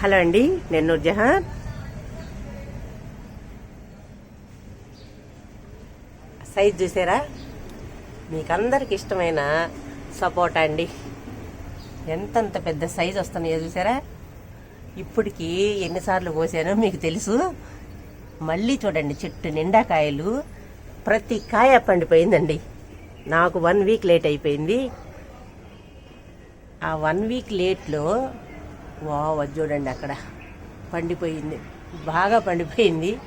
Hello అండి నేను Jahan size చూసారా? మీకు అందరికి ఇష్టమైన సపోటా అండి. ఎంతంత పెద్ద సైజ్ వస్తున్నాయో చూసారా? ఇప్పటికి ఎన్నిసార్లు కోసానో మీకు తెలుసు. మళ్ళీ చూడండి చెట్టు నిండా కాయలు. ప్రతి కాయ పండిపోయిందండి. నాకు వన్ వీక్ లేట్ అయిపోయింది. ఆ వన్ వీక్ లేట్లో వావ్ అది చూడండి అక్కడ. పండిపోయింది. బాగా పండిపోయింది.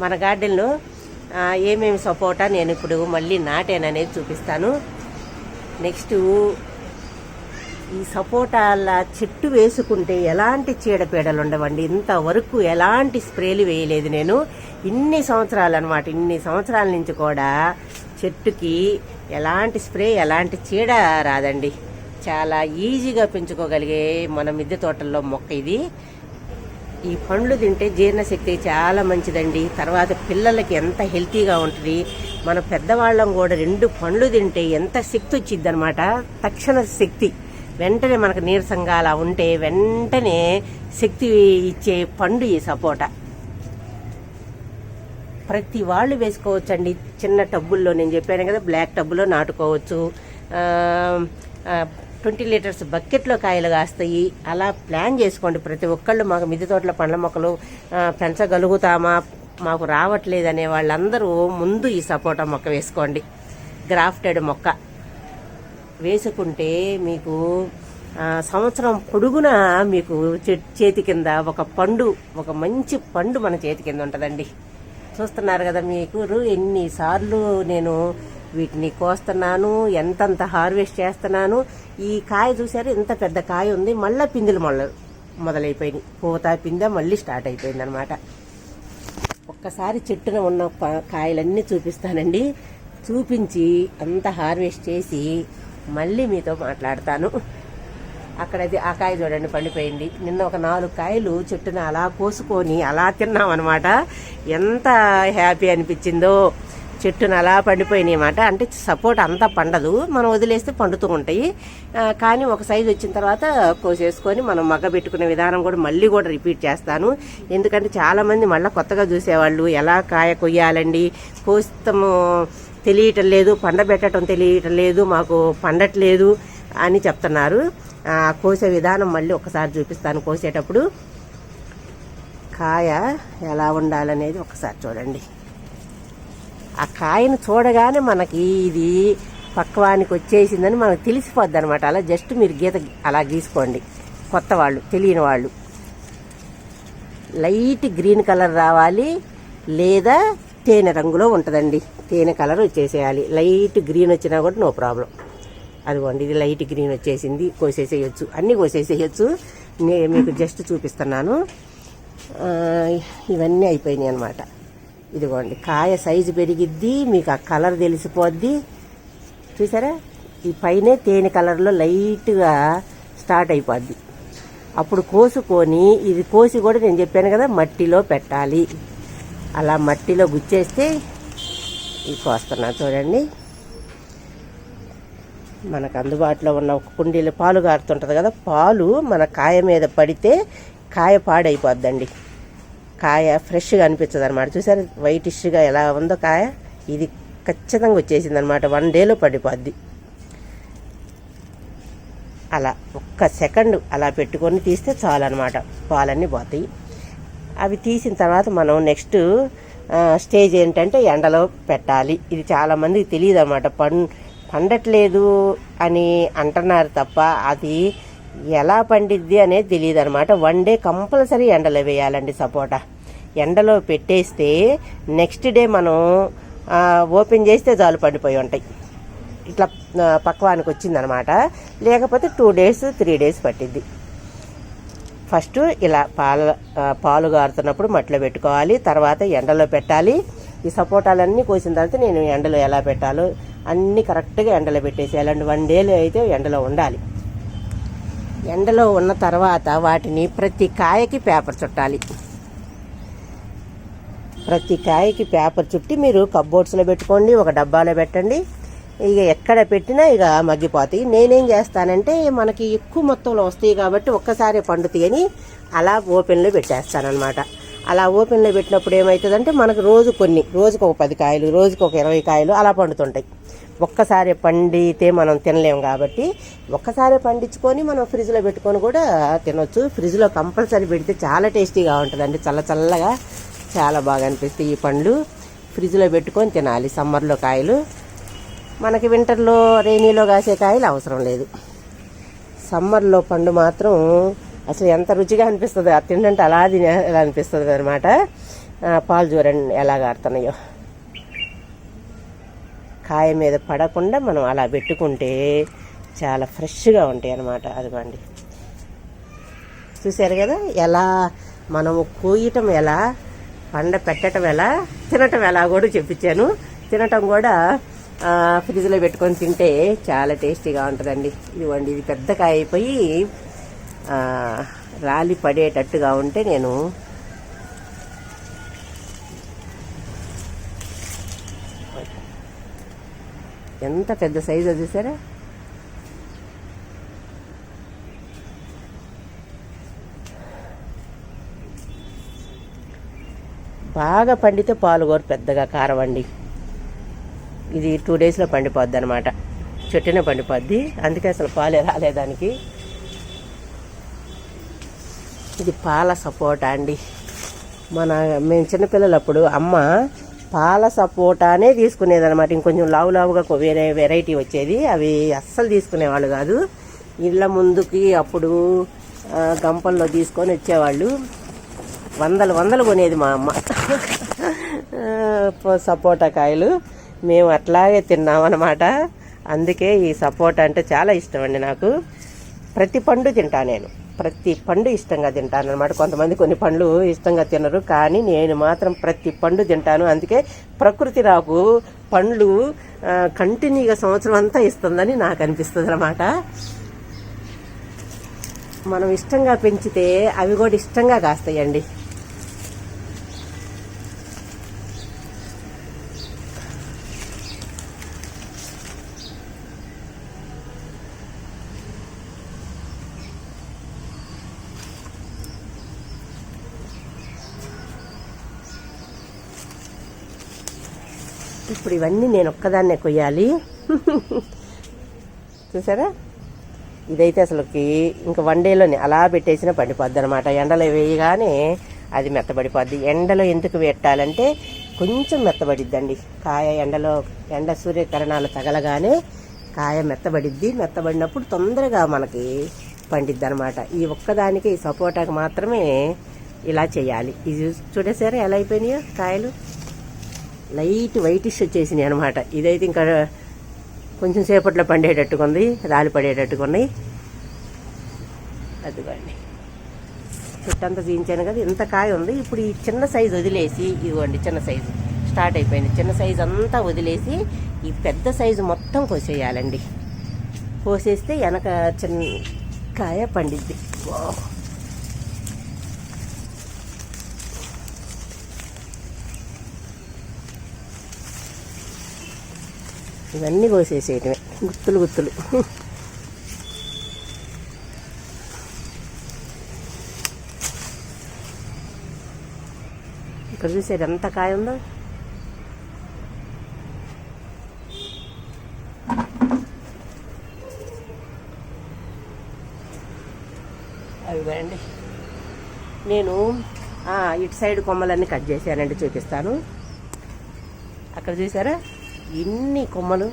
మన గార్డెన్లో ఏమేమి సపోటా నేను ఇప్పుడు మళ్ళీ నాటాననేది చూపిస్తాను. నెక్స్ట్ ఈ సపోటాల చెట్టు వేసుకుంటే ఎలాంటి చీడపీడలు ఉండవండి? ఇంతవరకు ఎలాంటి స్ప్రేలు వేయలేదు నేను. ఇన్ని సంవత్సరాలు అనమాట ఇన్ని సంవత్సరాల నుంచి కూడా చెట్టుకి ఎలాంటి స్ప్రే ఎలాంటి చీడ రాదండి. చాలా ఈజీగా పెంచుకోగలిగే మన మిద్దె తోటల్లో మొక్క ఇది. ఈ పండ్లు తింటే జీర్ణశక్తి చాలా మంచిదండి. తర్వాత పిల్లలకి ఎంత హెల్తీగా ఉంటుంది. మన పెద్దవాళ్ళం కూడా రెండు పండ్లు తింటే ఎంత శక్తి వచ్చింది అనమాట తక్షణ శక్తి. వెంటనే మనకు నీరసంగా అలా ఉంటే వెంటనే శక్తి ఇచ్చే పండు ఈ సపోటా. ప్రతి వాళ్ళు వేసుకోవచ్చండి. చిన్న టబ్బుల్లో నేను చెప్పాను కదా బ్లాక్ టబ్బులో నాటుకోవచ్చు. ట్వంటీ లీటర్స్ బకెట్లో కాయలు కాస్తాయి. అలా ప్లాన్ చేసుకోండి. ప్రతి ఒక్కళ్ళు మాకు మిద్దె తోటల పండ్ల మొక్కలు పెంచగలుగుతామా? మాకు రావట్లేదు అనే వాళ్ళందరూ ముందు ఈ సపోటా మొక్క వేసుకోండి. గ్రాఫ్టెడ్ మొక్క. వేసుకుంటే మీకు సంవత్సరం పొడుగునా మీకు చే- చేతి కింద ఒక పండు ఒక మంచి పండు మన చేతి కింద ఉంటుందండి. చూస్తున్నారు కదా మీకు ఎన్నిసార్లు నేను వీటిని కోస్తున్నాను ఎంతంత హార్వెస్ట్ చేస్తున్నాను. ఈ కాయ చూసారు ఇంత పెద్ద కాయ ఉంది మళ్ళీ పిందులు మొదలు మొదలైపోయినాయి. పూత పిందె మళ్ళీ స్టార్ట్ అయిపోయింది అనమాట ఒక్కసారి చెట్టున ఉన్న కాయలన్నీ చూపిస్తానండి. చూపించి అంత హార్వెస్ట్ చేసి మళ్ళీ మీతో మాట్లాడతాను. అక్కడైతే ఆ కాయ చూడండి పండిపోయింది. నిన్న ఒక నాలుగు కాయలు చెట్టున అలా కోసుకొని అలా తిన్నాం అనమాట ఎంత హ్యాపీ అనిపించిందో. చెట్టును అలా పండిపోయినాయి అన్నమాట. అంటే సపోర్ట్ అంతా పండదు. మనం వదిలేస్తే పండుతూ ఉంటాయి. కానీ ఒక సైజు వచ్చిన తర్వాత కోసేసుకొని మనం మగ్గ పెట్టుకునే విధానం కూడా మళ్ళీ కూడా రిపీట్ చేస్తాను. ఎందుకంటే చాలా మంది మళ్ళీ కొత్తగా చూసేవాళ్ళు ఎలా కాయ కొయ్యాలండి? కోస్తాము తెలియటం లేదు పండబెట్టడం తెలియటం లేదు మాకు పండట్లేదు. అని చెప్తున్నారు. ఆ, కోసే విధానం మళ్ళీ ఒకసారి చూపిస్తాను. కోసేటప్పుడు కాయ ఎలా ఉండాలనేది ఒకసారి చూడండి. ఆ కాయను చూడగానే మనకి ఇది పక్వానికి వచ్చేసిందని మనకు తెలిసిపోద్ది అనమాట అలా జస్ట్ మీరు గీత అలా గీసుకోండి. కొత్త వాళ్ళు తెలియని వాళ్ళు. లైట్ గ్రీన్ కలర్ రావాలి లేదా తేనె రంగులో ఉంటుందండి. తేనె కలర్ వచ్చేసేయాలి. లైట్ గ్రీన్ వచ్చినా కూడా నో ప్రాబ్లం. అదిగోండి ఇది లైట్ గ్రీన్ వచ్చేసింది కోసేసేయచ్చు. అన్నీ కోసేసేయచ్చు. నేను మీకు జస్ట్ చూపిస్తున్నాను. ఇవన్నీ అయిపోయినాయి అనమాట ఇదిగోండి కాయ సైజు పెరిగిద్ది మీకు ఆ కలర్ తెలిసిపోద్ది. చూసారా? ఈ పైనే తేనె కలర్లో లైట్గా స్టార్ట్ అయిపోద్ది. అప్పుడు కోసుకొని ఇది కోసి కూడా నేను చెప్పాను కదా మట్టిలో పెట్టాలి. అలా మట్టిలో గుచ్చేస్తే ఇది కోస్తున్నాను చూడండి. మనకు అందుబాటులో ఉన్న ఒక కుండీలో పాలు గారుతుంటుంది కదా పాలు మన కాయ మీద పడితే కాయ పాడైపోద్దండి. కాయ ఫ్రెష్గా అనిపించదు అనమాట చూసారు వైటిష్గా ఎలా ఉందో కాయ? ఇది ఖచ్చితంగా వచ్చేసింది అనమాట వన్ డేలో పడిపోద్ది. అలా ఒక్క సెకండ్ అలా పెట్టుకొని తీస్తే చాలు అనమాట పాలన్నీ పోతాయి. అవి తీసిన తర్వాత మనం నెక్స్ట్ స్టేజ్ ఏంటంటే ఎండలో పెట్టాలి. ఇది చాలామందికి తెలియదు అనమాట పం పండట్లేదు అని అంటున్నారు తప్ప అది ఎలా పండిద్ది అనేది తెలియదు అనమాట వన్ డే కంపల్సరీ ఎండలో వేయాలండి సపోటా. ఎండలో పెట్టేస్తే నెక్స్ట్ డే మనం ఓపెన్ చేస్తే జాలు పండిపోయి ఉంటాయి. ఇట్లా పక్వానికి వచ్చిందనమాట లేకపోతే టూ డేస్ త్రీ డేస్ పట్టిద్ది. ఫస్ట్ ఇలా పాల పాలు గారుతున్నప్పుడు మట్టిలో పెట్టుకోవాలి. తర్వాత ఎండలో పెట్టాలి. ఈ సపోటాలన్నీ కోసిన తర్వాత నేను ఎండలో ఎలా పెట్టాలో అన్నీ కరెక్ట్గా ఎండలో పెట్టేసేయాలండి వన్ డేలో అయితే ఎండలో ఉండాలి. ఎండలో ఉన్న తర్వాత వాటిని ప్రతి కాయకి పేపర్ చుట్టాలి. ప్రతి కాయకి పేపర్ చుట్టి మీరు కబ్బోర్డ్స్లో పెట్టుకోండి ఒక డబ్బాలో పెట్టండి. ఇక ఎక్కడ పెట్టినా ఇక మగ్గిపోతాయి. నేనేం చేస్తానంటే మనకి ఎక్కువ మొత్తంలో వస్తాయి కాబట్టి ఒక్కసారి పండుతాయి అని అలా ఓపెన్లో పెట్టేస్తానమాట అలా ఓపెన్లో పెట్టినప్పుడు ఏమవుతుందంటే మనకు రోజు కొన్ని రోజుకు ఒక పది కాయలు రోజుకు ఒక ఇరవై కాయలు అలా పండుతుంటాయి. ఒక్కసారి పండితే మనం తినలేం కాబట్టి ఒక్కసారి పండించుకొని మనం ఫ్రిడ్జ్లో పెట్టుకొని కూడా తినొచ్చు. ఫ్రిడ్జ్లో కంపల్సరీ పెడితే చాలా టేస్టీగా ఉంటుందండి. చల్ల చల్లగా చాలా బాగా అనిపిస్తాయి ఈ పండ్లు. ఫ్రిడ్జ్లో పెట్టుకొని తినాలి. సమ్మర్లో కాయలు. మనకి వింటర్లో రైనీలో కాసే కాయలు అవసరం లేదు. సమ్మర్లో పండు మాత్రం అసలు ఎంత రుచిగా అనిపిస్తుంది అది తిండంటే అలా తినే అనిపిస్తుంది అనమాట. పాలు చూడండి ఎలా కారుతున్నాయో కాయ మీద పడకుండా మనం అలా పెట్టుకుంటే చాలా ఫ్రెష్గా ఉంటాయి అన్నమాట. అదిగోండి. చూశారు కదా? ఎలా మనము కోయటం ఎలా పండ పెట్టడం ఎలా తినటం ఎలా కూడా చెప్పించాను తినటం కూడా ఫ్రిడ్జ్లో పెట్టుకొని తింటే చాలా టేస్టీగా ఉంటుందండి. ఇదిగోండి ఇది పెద్ద కాయ అయిపోయి రాలి పడేటట్టుగా ఉంటే నేను ఎంత పెద్ద సైజు చూసారా బాగా పండితే పాలుగోరు పెద్దగా కారవండి ఇది టూ డేస్లో పండిపోద్ది అనమాట చెట్టునే పండిపోద్ది. అందుకే అసలు పాలే రాలేదానికి ఇది పాల సపోటా అండి. మన మేము చిన్నపిల్లలప్పుడు అమ్మ పాల సపోటానే తీసుకునేదన్నమాట. ఇంకొంచెం లావు లావుగా వేరే వెరైటీ వచ్చేది. అవి అస్సలు తీసుకునేవాళ్ళు కాదు. ఇళ్ళ ముందుకి అప్పుడు గంపల్లో తీసుకొని వచ్చేవాళ్ళు. వందలు వందలు కొనేది మా అమ్మ. సపోటా కాయలు. మేము అట్లాగే తిన్నామన్నమాట. అందుకే ఈ సపోటా అంటే చాలా ఇష్టం అండి నాకు. ప్రతి పండు తింటా నేను. ప్రతి పండు ఇష్టంగా తింటాను అనమాట కొంతమంది కొన్ని పండ్లు ఇష్టంగా తినరు కానీ నేను మాత్రం ప్రతి పండు తింటాను. అందుకే ప్రకృతి నాకు పండ్లు కంటిన్యూగా సంవత్సరం అంతా ఇస్తుందని నాకు అనిపిస్తుంది అనమాట మనం ఇష్టంగా పెంచితే అవి కూడా ఇష్టంగా కాస్తాయండి. ఇప్పుడు ఇవన్నీ నేను ఒక్కదాన్నే కొయ్యాలి చూసారా ఇదైతే అసలుకి ఇంకా వన్ డేలోనే అలా పెట్టేసిన పడిపోద్ది అనమాట ఎండలో వేయగానే అది మెత్తబడిపోద్ది ఎండలో ఎందుకు పెట్టాలంటే కొంచెం మెత్తబడిద్దండి కాయ ఎండలో ఎండ సూర్యకిరణాలు తగలగానే కాయ మెత్తబడిద్ది మెత్తబడినప్పుడు తొందరగా మనకి పండిద్ది అనమాట ఈ ఒక్కదానికి ఈ సపోటాకి మాత్రమే ఇలా చేయాలి ఇది చూడేసారా ఎలా అయిపోయినాయో కాయలు లైట్ వైటిష్ వచ్చేసినాయి అనమాట ఇదైతే ఇంకా కొంచెం సేపట్లో పండేటట్టుగా ఉంది రాలి పడేటట్టుగా ఉన్నాయి. అదిగోండి. చుట్టంతా తీయించాను కదా ఇంత కాయ ఉంది. ఇప్పుడు ఈ చిన్న సైజు వదిలేసి ఇదిగోండి చిన్న సైజు. స్టార్ట్ అయిపోయింది. చిన్న సైజు అంతా వదిలేసి ఈ పెద్ద సైజు మొత్తం కోసేయాలండి. కోసేస్తే వెనక చిన్న కాయ పండిద్ది. ఇవన్నీ కోసేసేయటమే. గుత్తులు గుత్తులు. ఇక్కడ చూసేది ఎంత కాయ ఉందో? అవి వేయండి నేను ఇటు సైడ్ కొమ్మలన్నీ కట్ చేశానండి చూపిస్తాను. అక్కడ చూసారా? ఎన్ని కొమ్మలు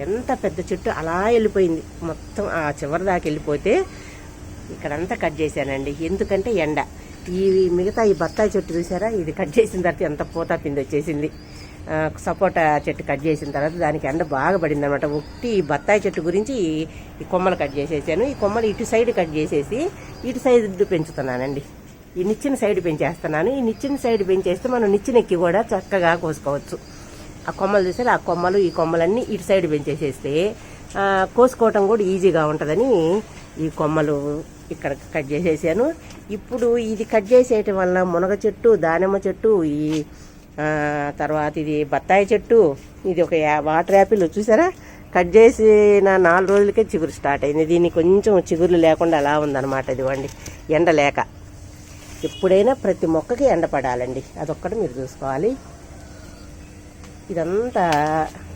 ఎంత పెద్ద చెట్టు అలా వెళ్ళిపోయింది. మొత్తం ఆ చివరి దాకా వెళ్ళిపోతే ఇక్కడంతా కట్ చేశానండి. ఎందుకంటే ఎండ. ఈ మిగతా ఈ బత్తాయి చెట్టు చూసారా? ఇది కట్ చేసిన తర్వాత ఎంత పూత పిండి వచ్చేసింది. సపోటా చెట్టు కట్ చేసిన తర్వాత దానికి ఎండ బాగా పడింది అనమాట ఒకటి ఈ బత్తాయి చెట్టు గురించి ఈ- ఈ కొమ్మలు కట్ చేసేసాను. ఈ కొమ్మలు ఇటు సైడ్ కట్ చేసేసి ఇటు సైడ్ పెంచుతున్నానండి. ఈ నిచ్చిన సైడ్ పెంచేస్తున్నాను. ఈ నిచ్చిన సైడ్ పెంచేస్తే మనం నిచ్చెనెక్కి కూడా చక్కగా కోసుకోవచ్చు. ఆ కొమ్మలు చూసారు? ఆ కొమ్మలు ఈ కొమ్మలన్నీ ఇటు సైడ్ పెంచేసేస్తే కోసుకోవటం కూడా ఈజీగా ఉంటుందని ఈ కొమ్మలు ఇక్కడ కట్ చేసేసాను. ఇప్పుడు ఇది కట్ చేసేయటం వల్ల మునగ చెట్టు దానిమ్మ చెట్టు ఈ తర్వాత ఇది బత్తాయి చెట్టు ఇది ఒక యా- వాటర్ యాపిల్ చూసారా? కట్ చేసిన నాలుగు రోజులకే చిగురు స్టార్ట్ అయింది. దీన్ని కొంచెం చిగురు లేకుండా అలా ఉందన్నమాట ఇదిగోండి ఎండ లేక. ఎప్పుడైనా ప్రతి మొక్కకి ఎండ పడాలండి. అదొక్కటి మీరు చూసుకోవాలి. ఇదంతా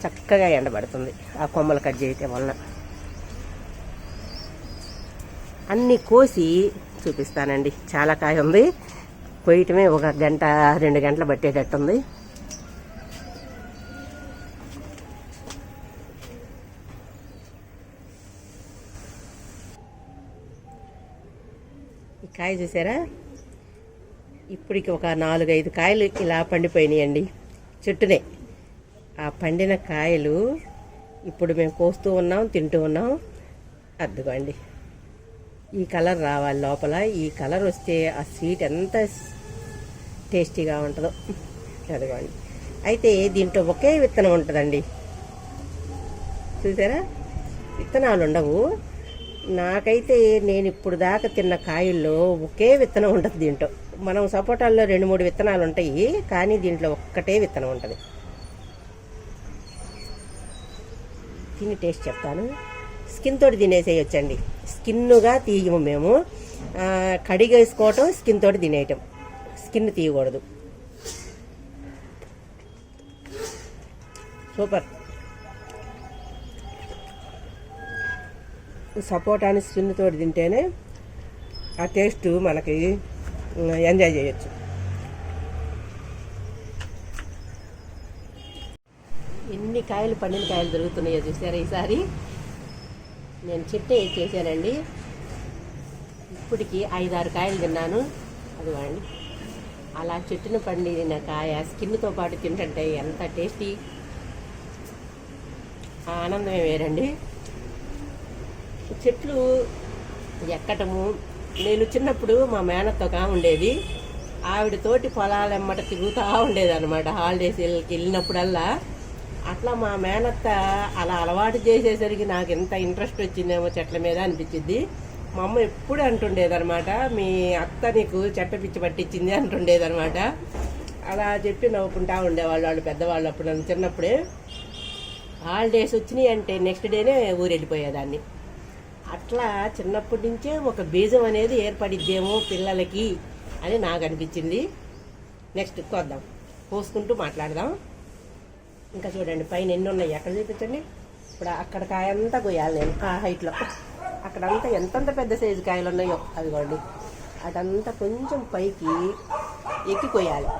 చక్కగా ఎండబడుతుంది. ఆ కొమ్మలు కట్ చేయటం వలన. అన్నీ కోసి చూపిస్తానండి. చాలా కాయ ఉంది. కోయటమే ఒక గంట రెండు గంటలు పట్టేటట్టుంది. ఈ కాయ చూసారా? ఇప్పటికి ఒక నాలుగైదు కాయలు ఇలా పండిపోయినాయండి. చెట్టునే. ఆ పండిన కాయలు ఇప్పుడు మేము కోస్తూ ఉన్నాం తింటూ ఉన్నాం. అద్దుకోండి ఈ కలర్ రావాలి లోపల. ఈ కలర్ వస్తే ఆ స్వీట్ ఎంత టేస్టీగా ఉంటుందో. అదిగోండి. అయితే దీంట్లో ఒకే విత్తనం ఉంటుందండి. చూసారా? విత్తనాలు ఉండవు. నాకైతే నేను ఇప్పుడు దాకా తిన్న కాయల్లో ఒకే విత్తనం ఉంటుంది దీంట్లో. మనం సపోటాల్లో రెండు మూడు విత్తనాలు ఉంటాయి. కానీ దీంట్లో ఒక్కటే విత్తనం ఉంటుంది. తిని టేస్ట్ చెప్తాను. స్కిన్ తోటి తినేసేయొచ్చండి. స్కిన్గా తీయము మేము. కడిగేసుకోవటం స్కిన్ తోటి తినేయటం. స్కిన్ తీయకూడదు. సూపర్. సపోటాని స్కిన్ తోటి తింటేనే ఆ టేస్ట్ మనకి ఎంజాయ్ చేయొచ్చు. కాయలు పండిన కాయలు దొరుకుతున్నాయో చూసారా ఈసారి? నేను చెట్టు చేశానండి. ఇప్పటికి ఐదారు కాయలు తిన్నాను. అదిగోండి. అలా చెట్టును పండిన కాయ స్కిన్తో పాటు తింటుంటే ఎంత టేస్టీ? ఆనందమే వేరండి. చెట్లు ఎక్కటము? నేను చిన్నప్పుడు మా మేనత్తగా ఉండేది. ఆవిడ తోటి పొలాలెమ్మట తిరుగుతూ ఉండేది అనమాట హాలిడేస్ వెళ్ళినప్పుడల్లా. అట్లా మా మేనత్త అలా అలవాటు చేసేసరికి నాకు ఎంత ఇంట్రెస్ట్ వచ్చిందేమో చెట్ల మీద అనిపించింది. మా అమ్మ ఎప్పుడు అంటుండేది అనమాట మీ అత్త నీకు చెట్ల పిచ్చి పట్టించింది అంటుండేదనమాట అలా చెప్పి నవ్వుకుంటా ఉండేవాళ్ళు వాళ్ళు పెద్దవాళ్ళు అప్పుడు నన్ను చిన్నప్పుడే. హాలిడేస్ వచ్చినాయి అంటే నెక్స్ట్ డేనే ఊరు వెళ్ళిపోయేదాన్ని అట్లా చిన్నప్పటి నుంచే ఒక బీజం అనేది ఏర్పడిద్దేమో పిల్లలకి అని నాకు అనిపించింది. నెక్స్ట్ కొద్దాం పోసుకుంటూ మాట్లాడదాం. ఇంకా చూడండి పైన ఎన్ని ఉన్నాయి? ఎక్కడ చూపించండి? ఇప్పుడు అక్కడ కాయ అంతా కొయ్యాలి నేను ఆ హైట్లో. అక్కడంతా ఎంతంత పెద్ద సైజు కాయలు ఉన్నాయో అదిగోండి. అదంతా కొంచెం పైకి ఎక్కి కొయ్యాలి.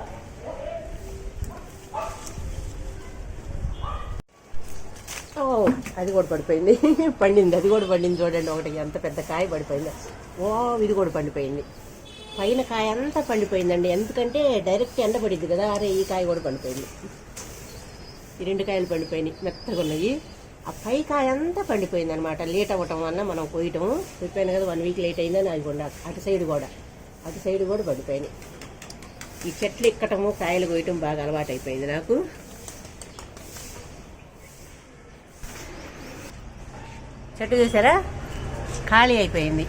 ఓ అది కూడా పడిపోయింది. పండింది అది కూడా పండింది చూడండి. ఒకటి ఎంత పెద్ద కాయ పడిపోయింది. ఓ ఇది కూడా పండిపోయింది. పైన కాయ అంతా పండిపోయిందండి. ఎందుకంటే డైరెక్ట్ ఎండ పడింది కదా అరే ఈ కాయ కూడా పండిపోయింది. ఈ రెండు కాయలు పండిపోయినాయి మెత్తగా ఉన్నాయి. ఆ పై కాయ అంతా పండిపోయింది అనమాట లేట్ అవ్వటం వల్ల మనం కోయటం చెప్పాను కదా వన్ వీక్ లేట్ అయిందని అది కూడా అటు సైడ్ కూడా అటు సైడ్ కూడా పండిపోయినాయి. ఈ చెట్లు ఎక్కటము కాయలు కోయటం బాగా అలవాటు అయిపోయింది నాకు. చెట్టు చూసారా? ఖాళీ అయిపోయింది.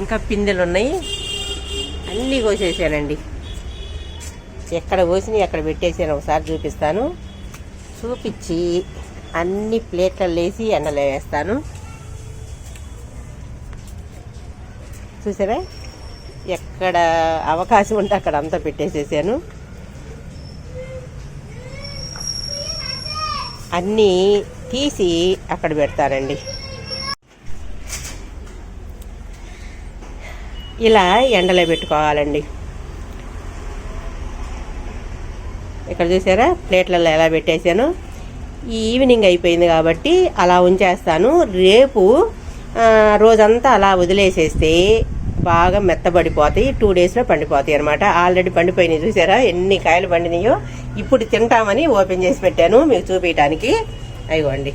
ఇంకా పిందెలు ఉన్నాయి అన్నీ కోసేసానండి. ఎక్కడ పోసి ఎక్కడ పెట్టేసాను ఒకసారి చూపిస్తాను. చూపించి అన్ని ప్లేట్లలో వేసి ఎండలో వేస్తాను. చూసారా? ఎక్కడ అవకాశం ఉంటే అక్కడ అంతా పెట్టేసేసాను. అన్నీ తీసి అక్కడ పెడతానండి. ఇలా ఎండలో పెట్టుకోవాలండి. ఇక్కడ చూసారా? ప్లేట్లలో ఎలా పెట్టేశాను? ఈవినింగ్ అయిపోయింది కాబట్టి అలా ఉంచేస్తాను. రేపు రోజంతా అలా వదిలేసేస్తే బాగా మెత్తబడిపోతాయి. టూ డేస్లో పండిపోతాయి అనమాట ఆల్రెడీ పండిపోయినాయి చూసారా? ఎన్ని కాయలు పండినాయో ఇప్పుడు తింటామని ఓపెన్ చేసి పెట్టాను మీకు చూపించడానికి. అయిగోండి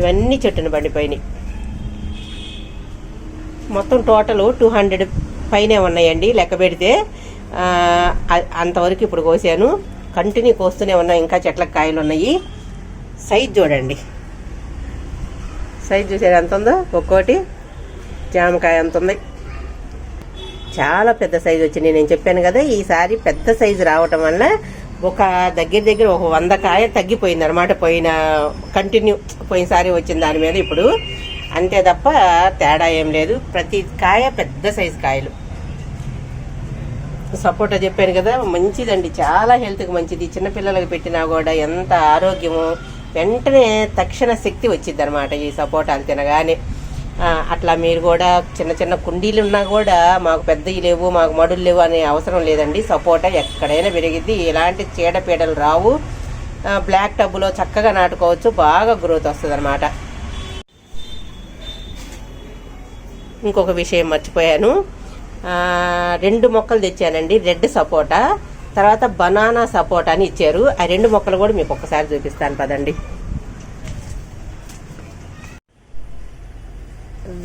ఇవన్నీ చెట్టును పండిపోయినాయి. మొత్తం టోటల్ టూ హండ్రెడ్ పైనే ఉన్నాయండి లెక్క పెడితే. అంతవరకు ఇప్పుడు కోసాను. కంటిన్యూ కోస్తూనే ఉన్నాయి ఇంకా చెట్లకు కాయలు ఉన్నాయి. సైజ్ చూడండి. సైజ్ చూసారు ఎంత ఉందో? ఒక్కోటి. జామకాయ ఎంత ఉంది? చాలా పెద్ద సైజు వచ్చింది. నేను చెప్పాను కదా ఈసారి పెద్ద సైజు రావటం వల్ల ఒక దగ్గర దగ్గర ఒక వంద కాయ తగ్గిపోయింది అనమాట పోయిన కంటిన్యూ పోయినసారి వచ్చిన దాని మీద ఇప్పుడు. అంతే తప్ప తేడా ఏం లేదు. ప్రతి కాయ పెద్ద సైజు కాయలు. సపోటా చెప్పాను కదా మంచిదండి. చాలా హెల్త్కి మంచిది. చిన్నపిల్లలకు పెట్టినా కూడా ఎంత ఆరోగ్యము వెంటనే తక్షణ శక్తి వచ్చింది అనమాట ఈ సపోటాలు తినగానే. అట్లా మీరు కూడా చిన్న చిన్న కుండీలు ఉన్నా కూడా మాకు పెద్దవి లేవు మాకు మడులు లేవు అనే అవసరం లేదండి. సపోటా ఎక్కడైనా పెరిగిద్ది. ఎలాంటి చీడపీడలు రావు. బ్లాక్ టబ్బులో చక్కగా నాటుకోవచ్చు. బాగా గ్రోత్ వస్తుంది అనమాట ఇంకొక విషయం మర్చిపోయాను. రెండు మొక్కలు తెచ్చానండి. రెడ్ సపోటా తర్వాత బనానా సపోటా అని ఇచ్చారు. ఆ రెండు మొక్కలు కూడా మీకు ఒక్కసారి చూపిస్తాను పదండి.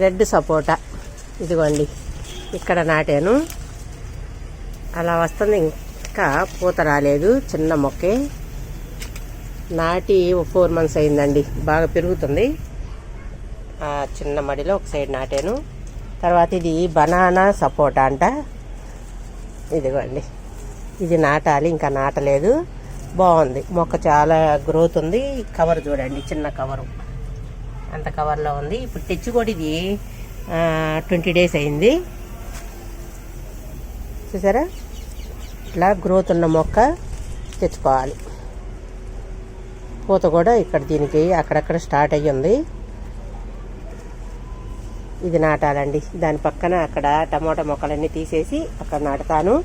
రెడ్ సపోటా. ఇదిగోండి. ఇక్కడ నాటాను. అలా వస్తుంది. ఇంకా పూత రాలేదు. చిన్న మొక్కే. నాటి ఫోర్ మంత్స్ అయిందండి. బాగా పెరుగుతుంది. ఆ చిన్న మడిలో ఒక సైడ్ నాటాను. తర్వాత ఇది బనానా సపోటా అంట. ఇదిగోండి. ఇది నాటాలి ఇంకా నాటలేదు. బాగుంది. మొక్క చాలా గ్రోత్ ఉంది. కవర్ చూడండి చిన్న కవరు అంత కవర్లో ఉంది. ఇప్పుడు తెచ్చి కూడా ఇది ట్వంటీ డేస్ అయింది. చూసారా? ఇట్లా గ్రోత్ ఉన్న మొక్క తెచ్చుకోవాలి. పూత కూడా ఇక్కడ దీనికి అక్కడక్కడ స్టార్ట్ అయ్యింది ఇది నాటాలండి. దాని పక్కన అక్కడ టమోటా మొక్కలన్నీ తీసేసి అక్కడ నాటుతాను.